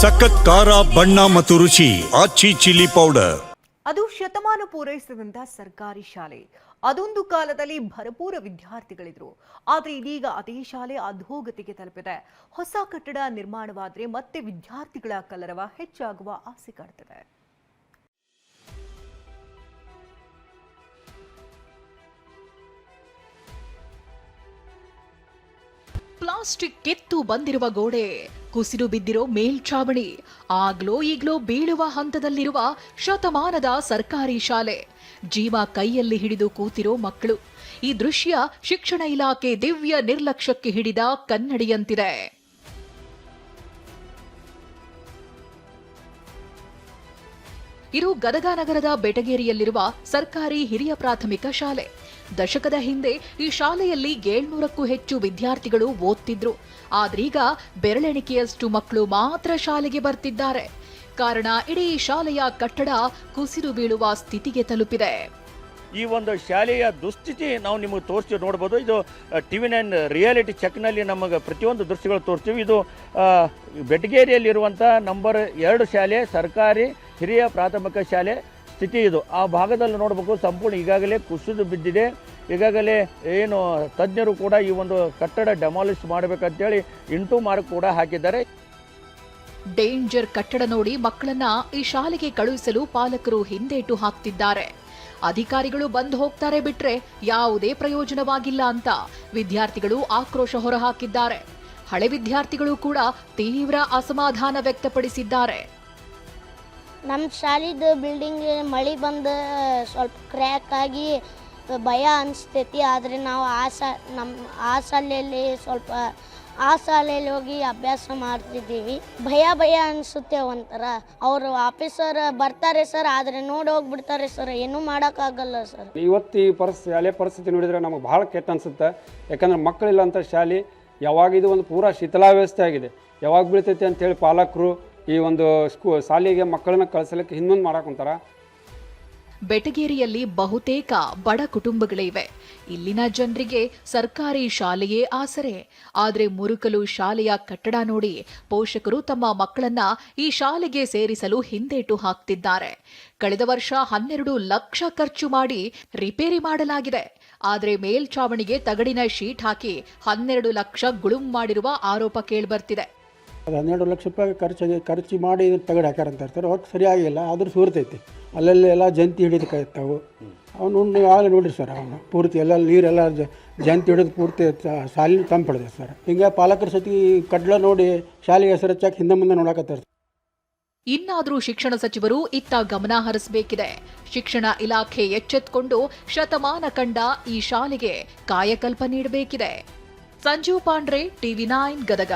ಸಖತ್ ಖಾರ, ಬಣ್ಣ ಮತ್ತು ರುಚಿ, ಆಚಿ ಚಿಲ್ಲಿ ಪೌಡರ್. ಅದು ಶತಮಾನ ಪೂರೈಸಿದಂತ ಸರ್ಕಾರಿ ಶಾಲೆ. ಅದೊಂದು ಕಾಲದಲ್ಲಿ ಭರಪೂರ ವಿದ್ಯಾರ್ಥಿಗಳಿದ್ರು. ಆದ್ರೆ ಇದೀಗ ಅದೇ ಶಾಲೆ ಅಧೋಗತಿಗೆ ತಲುಪಿದೆ. ಹೊಸ ಕಟ್ಟಡ ನಿರ್ಮಾಣವಾದ್ರೆ ಮತ್ತೆ ವಿದ್ಯಾರ್ಥಿಗಳ ಕಲರವ ಹೆಚ್ಚಾಗುವ ಆಸೆ ಕಾಡ್ತಿದೆ. ಪ್ಲಾಸ್ಟಿಕ್ ಕೆತ್ತು ಬಂದಿರುವ ಗೋಡೆ, ಕುಸಿದು ಬಿದ್ದಿರೋ ಮೇಲ್ಛಾವಣಿ ಆಗ್ಲೋ ಈಗ್ಲೋ ಬೀಳುವ ಹಂತದಲ್ಲಿರುವ ಶತಮಾನದ ಸರ್ಕಾರಿ ಶಾಲೆ. ಜೀವ ಕೈಯಲ್ಲಿ ಹಿಡಿದು ಕೂತಿರೋ ಮಕ್ಕಳು. ಈ ದೃಶ್ಯ ಶಿಕ್ಷಣ ಇಲಾಖೆ ದಿವ್ಯ ನಿರ್ಲಕ್ಷ್ಯಕ್ಕೆ ಹಿಡಿದ ಕನ್ನಡಿಯಂತಿದೆ. ಇದು ಗದಗ ನಗರದ ಬೆಟಗೇರಿಯಲ್ಲಿರುವ ಸರ್ಕಾರಿ ಹಿರಿಯ ಪ್ರಾಥಮಿಕ ಶಾಲೆ. ದಶಕದ ಹಿಂದೆ ಈ ಶಾಲೆಯಲ್ಲಿ ಏಳ್ನೂರಕ್ಕೂ ಹೆಚ್ಚು ವಿದ್ಯಾರ್ಥಿಗಳು ಓದ್ತಿದ್ರು. ಆದ್ರೀಗ ಬೆರಳೆಣಿಕೆಯಷ್ಟು ಮಕ್ಕಳು ಮಾತ್ರ ಶಾಲೆಗೆ ಬರ್ತಿದ್ದಾರೆ. ಕಾರಣ ಇಡೀ ಶಾಲೆಯ ಕಟ್ಟಡ ಕುಸಿದು ಬೀಳುವ ಸ್ಥಿತಿಗೆ ತಲುಪಿದೆ. ಈ ಒಂದು ಶಾಲೆಯ ದುಸ್ಥಿತಿ ನಾವು ನಿಮಗೆ ತೋರಿಸ್ತೀವಿ, ನೋಡ್ಬೋದು. ಇದು ಟಿ ವಿ ನೈನ್ ರಿಯಾಲಿಟಿ ಚೆಕ್ನಲ್ಲಿ ನಮಗೆ ಪ್ರತಿಯೊಂದು ದೃಶ್ಯಗಳು ತೋರಿಸ್ತೀವಿ. ಇದು ಬೆಟಗೇರಿಯಲ್ಲಿರುವಂಥ ನಂಬರ್ ಎರಡು ಶಾಲೆ, ಸರ್ಕಾರಿ, ಹಿರಿಯ ಪ್ರಾಥಮಿಕ ಶಾಲೆ ಸ್ಥಿತಿ ಇದು. ಆ ಭಾಗದಲ್ಲಿ ನೋಡಬೇಕು, ಸಂಪೂರ್ಣ ಈಗಾಗಲೇ ಕುಸಿದು ಬಿದ್ದಿದೆ. ಈಗಾಗಲೇ ಏನು ತಜ್ಞರು ಕೂಡ ಈ ಒಂದು ಕಟ್ಟಡ ಡೆಮಾಲಿಷ್ ಮಾಡಬೇಕಂತೇಳಿ ಇಂಟು ಮಾರ್ಕ್ ಕೂಡ ಹಾಕಿದ್ದಾರೆ. ಡೇಂಜರ್ ಕಟ್ಟಡ ನೋಡಿ ಮಕ್ಕಳನ್ನ ಈ ಶಾಲೆಗೆ ಕಳುಹಿಸಲು ಪಾಲಕರು ಹಿಂದೇಟು ಹಾಕ್ತಿದ್ದಾರೆ. ಅಧಿಕಾರಿಗಳು ಬಂದು ಹೋಗ್ತಾರೆ ಬಿಟ್ರೆ ಯಾವುದೇ ಪ್ರಯೋಜನವಾಗಿಲ್ಲ ಅಂತ ವಿದ್ಯಾರ್ಥಿಗಳು ಆಕ್ರೋಶ ಹೊರಹಾಕಿದ್ದಾರೆ. ಹಳೆ ವಿದ್ಯಾರ್ಥಿಗಳು ಕೂಡ ತೀವ್ರ ಅಸಮಾಧಾನ ವ್ಯಕ್ತಪಡಿಸಿದ್ದಾರೆ. ನಮ್ಮ ಶಾಲಿದು ಬಿಲ್ಡಿಂಗ್ ಮಳೆ ಬಂದು ಸ್ವಲ್ಪ ಕ್ರ್ಯಾಕ್ ಆಗಿ ಭಯ ಅನಿಸ್ತೈತಿ. ಆದರೆ ನಾವು ಆ ನಮ್ಮ ಆ ಶಾಲೆಯಲ್ಲಿ ಸ್ವಲ್ಪ, ಆ ಶಾಲೆಯಲ್ಲಿ ಹೋಗಿ ಅಭ್ಯಾಸ ಮಾಡ್ತಿದ್ದೀವಿ. ಭಯ ಭಯ ಅನಿಸುತ್ತೆ ಒಂಥರ. ಅವರು ಆಫೀಸರ್ ಬರ್ತಾರೆ ಸರ್ ಆದರೆ ನೋಡಿ ಹೋಗ್ಬಿಡ್ತಾರೆ ಸರ್ ಏನೂ ಮಾಡೋಕ್ಕಾಗಲ್ಲ ಸರ್ ಇವತ್ತು ಈ ಪರಿಸ್ಥಿತಿ ಶಾಲೆ ಪರಿಸ್ಥಿತಿ ನೋಡಿದರೆ ನಮಗೆ ಭಾಳ ಕೆಟ್ಟ ಅನಿಸುತ್ತೆ. ಯಾಕಂದ್ರೆ ಮಕ್ಕಳಿಲ್ಲ ಅಂತ ಶಾಲೆ ಯಾವಾಗ ಇದು ಒಂದು ಪೂರಾ ಶಿಥಿಲಾವ್ಯವಸ್ಥೆ ಆಗಿದೆ. ಯಾವಾಗ ಬೀಳ್ತೈತಿ ಅಂತೇಳಿ ಪಾಲಕರು ಈ ಒಂದು ಸ್ಕೂ ಶಾಲೆಗೆ ಮಕ್ಕಳನ್ನ ಕಳಿಸಲಿಕ್ಕೆ ಹಿಂದೊಂದು ಮಾಡಾಕೊಂತಾರ ಬೆಟಗೇರಿಯಲ್ಲಿ ಬಹುತೇಕ ಬಡ ಕುಟುಂಬಗಳಿವೆ. ಇಲ್ಲಿನ ಜನರಿಗೆ ಸರ್ಕಾರಿ ಶಾಲೆಯೇ ಆಸರೆ. ಆದರೆ ಮುರುಕಲು ಶಾಲೆಯ ಕಟ್ಟಡ ನೋಡಿ ಪೋಷಕರು ತಮ್ಮ ಮಕ್ಕಳನ್ನ ಈ ಶಾಲೆಗೆ ಸೇರಿಸಲು ಹಿಂದೇಟು ಹಾಕ್ತಿದ್ದಾರೆ. ಕಳೆದ ವರ್ಷ ಹನ್ನೆರಡು ಲಕ್ಷ ಖರ್ಚು ಮಾಡಿ ರಿಪೇರಿ ಮಾಡಲಾಗಿದೆ. ಆದರೆ ಮೇಲ್ಛಾವಣಿಗೆ ತಗಡಿನ ಶೀಟ್ ಹಾಕಿ ಹನ್ನೆರಡು ಲಕ್ಷ ಗುಳುಂ ಮಾಡಿರುವ ಆರೋಪ ಕೇಳ್ಬರ್ತಿದೆ. ಅದು ಹನ್ನೆರಡು ಲಕ್ಷ ರೂಪಾಯಿ ಖರ್ಚು ಖರ್ಚು ಮಾಡಿ ಇದನ್ನು ತಗಡು ಹಾಕ್ಯಾರ ಅಂತ ಹೇಳ್ತಾರೆ. ಒಟ್ಟು ಸರಿಯಾಗಿಲ್ಲ ಆದರೂ ಸೂರ್ತೈತಿ ಅಲ್ಲಲ್ಲಿ ಎಲ್ಲ ಜಂತಿ ಹಿಡಿದಕ್ಕಾಯ್ತಾವು ಅವನು ಆಗಲೇ ನೋಡಿರಿ ಸರ್ ಅವನು, ಪೂರ್ತಿ ಎಲ್ಲ ನೀರೆಲ್ಲ ಜ- ಜಂತಿ ಹಿಡಿದು ಪೂರ್ತಿ ಶಾಲಿ ತಂಪಿಡಿದೆ ಸರ್. ಹಿಂಗೆ ಪಾಲಕರ ಸತಿ ಕಡ್ಲ ನೋಡಿ ಶಾಲೆಗೆ ಹೆಸರು ಹಚ್ಚಾಕ ಹಿಂದೆ ಮುಂದೆ ನೋಡಕತ್ತಾರೆ. ಇನ್ನಾದರೂ ಶಿಕ್ಷಣ ಸಚಿವರು ಇತ್ತ ಗಮನ ಹರಿಸಬೇಕಿದೆ. ಶಿಕ್ಷಣ ಇಲಾಖೆ ಎಚ್ಚೆತ್ತುಕೊಂಡು ಶತಮಾನ ಕಂಡ ಈ ಶಾಲೆಗೆ ಕಾಯಕಲ್ಪ ನೀಡಬೇಕಿದೆ. Sanjeev Pandre, TV nine, Gadag.